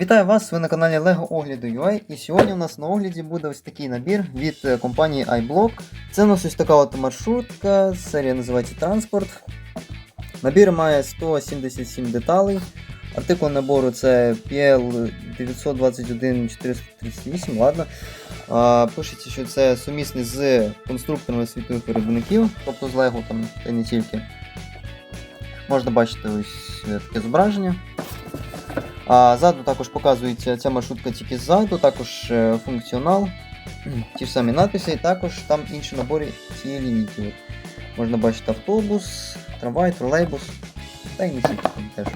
Вітаю вас! Ви на каналі LEGO Огляду UA і сьогодні у нас на огляді буде ось такий набір від е, компанії iBlock. Це у нас ось така от маршрутка, серія називається Транспорт. Набір має 177 деталей. Артикул набору це PL 921 438, ладно. А, пишеться, що це сумісний з конструкторами світових виробників, тобто з LEGO там та не тільки. Можна бачити ось е, таке зображення. А ззаду також показується ця маршрутка тільки ззаду, також е, функціонал, ті ж самі надписи, і також там інші набори цієї лінійки. Можна бачити автобус, трамвай, тролейбус, та й не там теж.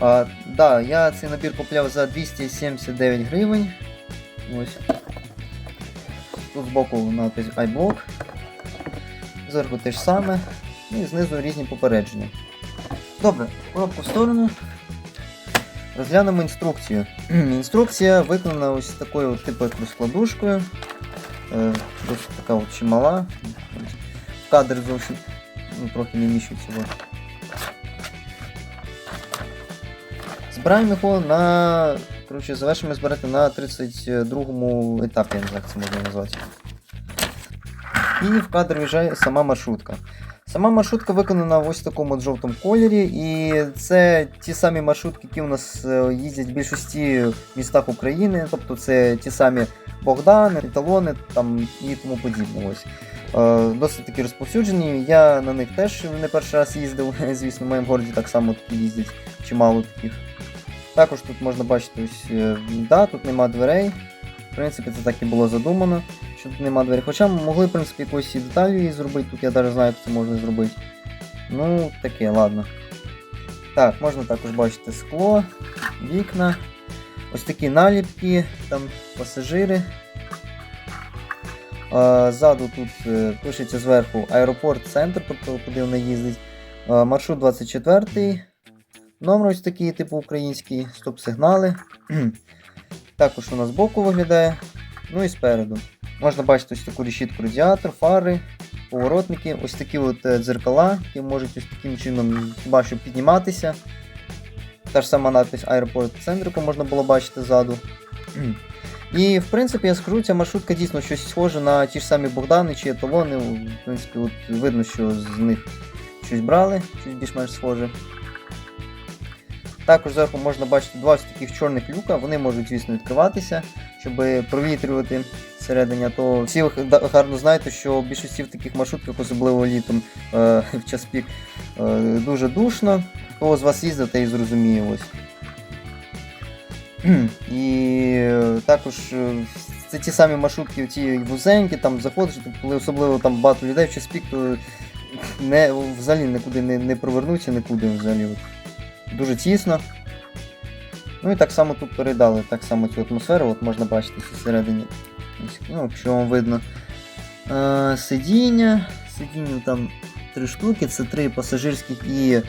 А, да, я цей набір купляв за 279 гривень. Ось. Тут збоку надпис iBlock. Зверху те ж саме. Ну і знизу різні попередження. Добре, коробку в сторону. Розглянемо інструкцію. Інструкція виконана ось такою типу розкладушкою. Е, досить така от чимала. Кадр зовсім ну, трохи не. От. Збираємо його на. Коротше, завершимо збирати на 32-му етапі, я не як це можна назвати. І в кадр в'їжджає сама маршрутка. Сама маршрутка виконана в ось такому жовтому кольорі, і це ті самі маршрутки, які у нас е, їздять в більшості містах України, тобто це ті самі Богдани, еталони там і тому подібне. Ось. Е, Досить такі розповсюджені. Я на них теж не перший раз їздив, звісно, в моєму городі так само такі їздять, чимало таких. Також тут можна бачити, ось, е, да, тут нема дверей. В принципі, це так і було задумано що тут нема двері. Хоча могли, в принципі, якоїсь і деталі зробити, тут я навіть знаю, як це можна зробити. Ну, таке, ладно. Так, можна також бачити скло, вікна, ось такі наліпки, там пасажири. А, ззаду тут е, пишеться зверху аеропорт центр, тобто куди вона їздить. А, маршрут 24. Номер ось такий, типу український, стоп-сигнали. Також у нас збоку виглядає. Ну і спереду. Можна бачити ось таку решітку радіатор, фари, поворотники, ось такі от е, дзеркала, які можуть ось таким чином хіба що підніматися. Та ж сама надпись аеропорт центрику можна було бачити ззаду. І в принципі я скажу, ця маршрутка дійсно щось схоже на ті ж самі Богдани чи еталони. В принципі, от видно, що з них щось брали, щось більш-менш схоже. Також зверху можна бачити два ось таких чорних люка, вони можуть, звісно, відкриватися, щоб провітрювати всередині. То всі гарно знаєте, що в більшості в таких маршрутках, особливо літом е, в час пік, е, дуже душно. Хто з вас їздив, той і зрозуміє ось. І е, також е, це ті самі маршрутки, ті вузенькі, там заходиш, коли особливо там багато людей в час пік, то не, взагалі нікуди не, не провернуться, нікуди взагалі. Дуже тісно. Ну і так само тут передали так само цю атмосферу, от можна бачити всередині. Ну, якщо вам видно. Е, сидіння. Сидіння там три штуки, це три пасажирських і е,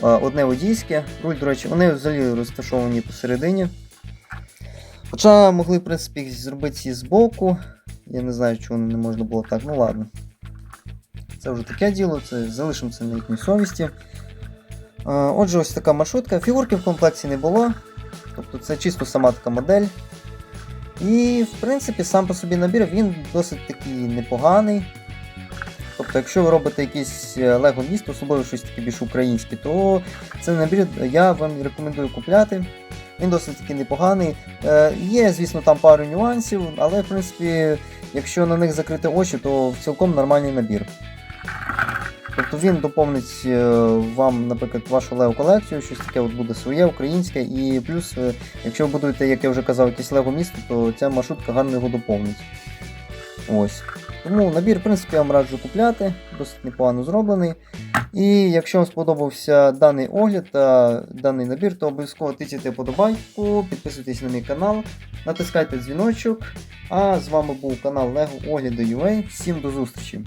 одне водійське. Руль, до речі, вони взагалі розташовані посередині. Хоча могли, в принципі, зробити і збоку. Я не знаю, чого не можна було так, ну ладно. Це вже таке діло, це залишимо це на їхній совісті. Е, Отже, ось така маршрутка. Фігурки в комплекті не було. Тобто це чисто сама така модель. І, в принципі, сам по собі набір він досить такий непоганий. Тобто, якщо ви робите якийсь лего місто, особливо щось таке більш українське, то цей набір я вам рекомендую купляти. Він досить таки непоганий. Е, Є, звісно, там пару нюансів, але в принципі, якщо на них закрити очі, то цілком нормальний набір. Тобто він доповнить е, вам, наприклад, вашу лего колекцію, щось таке от буде своє, українське, і плюс, е, якщо ви будуєте, як я вже казав, якесь лего місто, то ця маршрутка гарно його доповнить. Ось. Тому набір, в принципі, я вам раджу купляти, досить непогано зроблений. І якщо вам сподобався даний огляд та даний набір, то обов'язково тисяйте подобайку, підписуйтесь на мій канал, натискайте дзвіночок. А з вами був канал Lego Огляду UA. Всім до зустрічі!